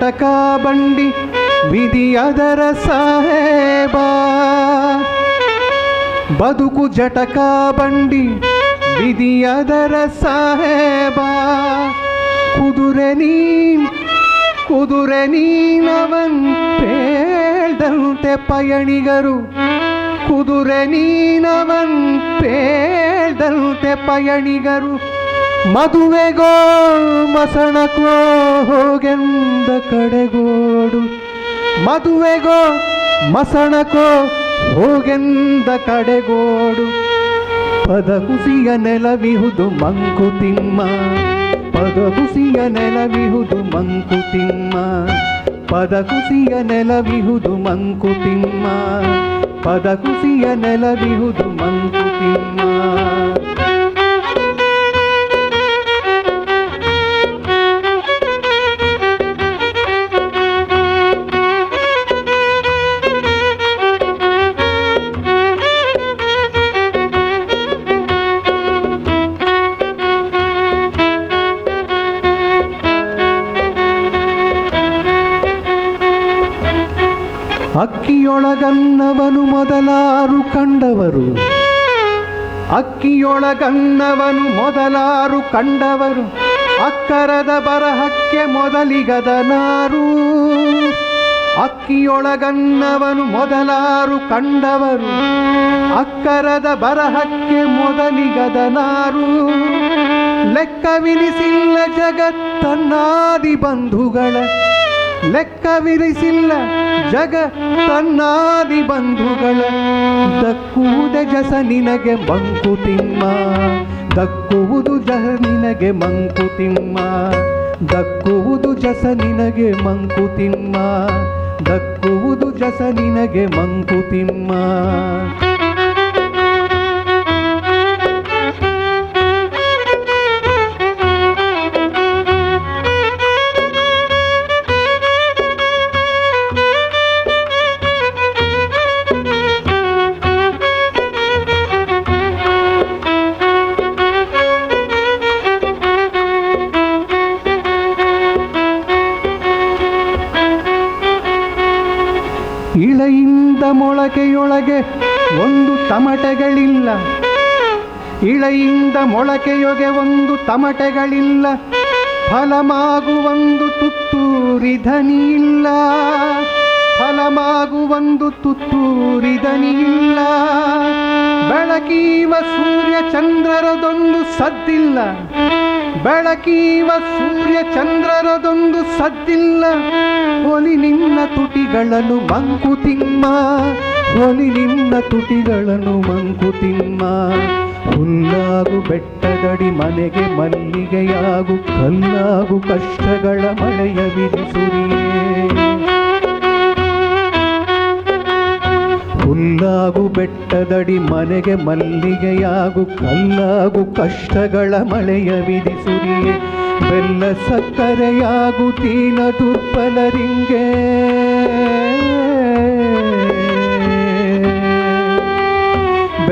ಟಕ ಬಂಡಿ ವಿಧಿಯದರ ಸಾಹೇಬ. ಬದುಕು ಜಟಕ ಬಂಡಿ ವಿಧಿಯದರ ಸಾಹೇಬ. ಕುದುರೆ ನೀನ್, ಕುದುರೆ ನೀನವನ್ ಪೇಳ್ದಂತೆ ಪಯಣಿಗರು. ಕುದುರೆ ನೀನವನ್ ಪೇಳ್ದಂತೆ ಪಯಣಿಗರು. ಮದುವೆಗೋ ಮಸಣಕೋ ಹೋಗೆಂದ ಕಡೆಗೋಡು. ಮದುವೆಗೋ ಮಸಣಕೋ ಹೋಗೆಂದ ಕಡೆಗೋಡು. ಪದಕುಸಿಯ ನೆಲವಿಹುದು ಮಂಕುತಿಮ್ಮ ಪದ ಕುಸಿಯ ನೆಲವಿಹುದು ಮಂಕುತಿಮ್ಮ ಪದ ಕುಸಿಯ ನೆಲವಿಹುದು ಮಂಕುತಿಮ್ಮ ಪದ ಕುಸಿಯ ನೆಲವಿಹುದು ಮಂಕುತಿಮ್ಮ ಅಕ್ಕಿಯೊಳಗನ್ನವನು ಮೊದಲಾರು ಕಂಡವರು. ಅಕ್ಕಿಯೊಳಗನ್ನವನು ಮೊದಲಾರು ಕಂಡವರು. ಅಕ್ಕರದ ಬರಹಕ್ಕೆ ಮೊದಲಿಗದನಾರು. ಅಕ್ಕಿಯೊಳಗನ್ನವನು ಮೊದಲಾರು ಕಂಡವರು. ಅಕ್ಕರದ ಬರಹಕ್ಕೆ ಮೊದಲಿಗದನಾರು. ಲೆಕ್ಕವಿನಿಸಿಲ್ಲ ಜಗತ್ತನ್ನಾದಿ ಬಂಧುಗಳ ಲೆಕ್ಕವಿರಿಸಿಲ್ಲ ಜಗ ತನ್ನಾದಿ ಬಂಧುಗಳ. ದಕ್ಕುವುದ ಜಸ ನಿನಗೆ ಮಂಕುತಿಮ್ಮ ದಕ್ಕುವುದು ಜಸ ನಿನಗೆ ಮಂಕುತಿಮ್ಮ ದಕ್ಕುವುದು ಜಸ ನಿನಗೆ ಮಂಕುತಿಮ್ಮ ದಕ್ಕುವುದು ಜಸ ನಿನಗೆ ಮಂಕುತಿಮ್ಮ ಮೊಳಕೆಯೊಳಗೆ ಒಂದು ತಮಟೆಗಳಿಲ್ಲ. ಇಳೆಯಿಂದ ಮೊಳಕೆಯೊಗೆ ಒಂದು ತಮಟೆಗಳಿಲ್ಲ. ಫಲಮಾಗುವೊಂದು ತುತ್ತೂರಿ ಧನಿ ಇಲ್ಲ ಫಲಮಾಗುವೊಂದು ತುತ್ತೂರಿ ಧನಿ ಇಲ್ಲ ಬೆಳಕೀವ ಸೂರ್ಯ ಚಂದ್ರರದೊಂದು ಸದ್ದಿಲ್ಲ. ಬೆಳಕೀವ ಸೂರ್ಯ ಚಂದ್ರರದೊಂದು ಸದ್ದಿಲ್ಲ. ಒಲಿ ನಿನ್ನ ತುಟಿಗಳನ್ನು ಮಂಕುತಿಮ್ಮ. ಒಲಿ ನಿನ್ನ ತುಟಿಗಳನ್ನು ಮಂಕುತಿಮ್ಮ ಹುಲ್ಲಾಗು ಬೆಟ್ಟದಡಿ ಮನೆಗೆ ಮಲ್ಲಿಗೆಯಾಗು, ಕಲ್ಲಾಗು ಕಷ್ಟಗಳ ಮಳೆಯ ವಿಧಿಸುರಿಯೇ ಹುಲ್ಲಾಗು ಬೆಟ್ಟದಡಿ ಮನೆಗೆ ಮಲ್ಲಿಗೆಯಾಗು, ಕಲ್ಲಾಗು ಕಷ್ಟಗಳ ಮಳೆಯ ವಿಧಿಸುರಿಯೇ ಬೆಲ್ಲ ಸಕ್ಕರೆಯಾಗು, ತೀನ ದುರ್ಬಲರಿಂಗೆ.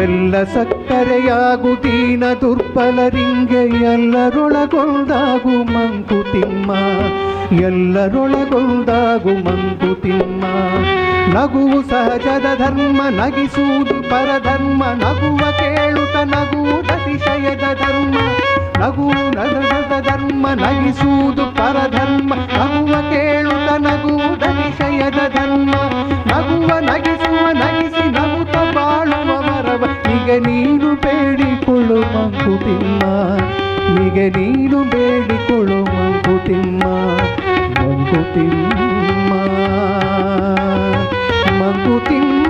ಬೆಲ್ಲ ಸಕ್ಕರೆಯಾಗು, ದೀನ ದುರ್ಬಲರಿಂಗೆ ಎಲ್ಲರೊಳಗೊಂದಾಗು ಮಂಕುತಿಮ್ಮ ಎಲ್ಲರೊಳಗೊಂದಾಗು ಮಂಕುತಿಮ್ಮ ನಗುವು ಸಹಜದ ಧರ್ಮ, ನಗಿಸುವುದು ಪರಧರ್ಮ, ನಗುವ ಕೇಳುತ್ತ ನಗುವುದತಿಶಯದ ಧರ್ಮ. ನಗುವು ನಗದ ಧರ್ಮ, ನಗಿಸುವುದು ಪರಧರ್ಮ. ನಿಗೆ ನೀನು ಬೇಡಿಕೊಳ್ಳು ಮಂಕುತಿಮ್ಮ ಮಂಕುತಿಮ್ಮ ಮಂಕುತಿಮ್ಮ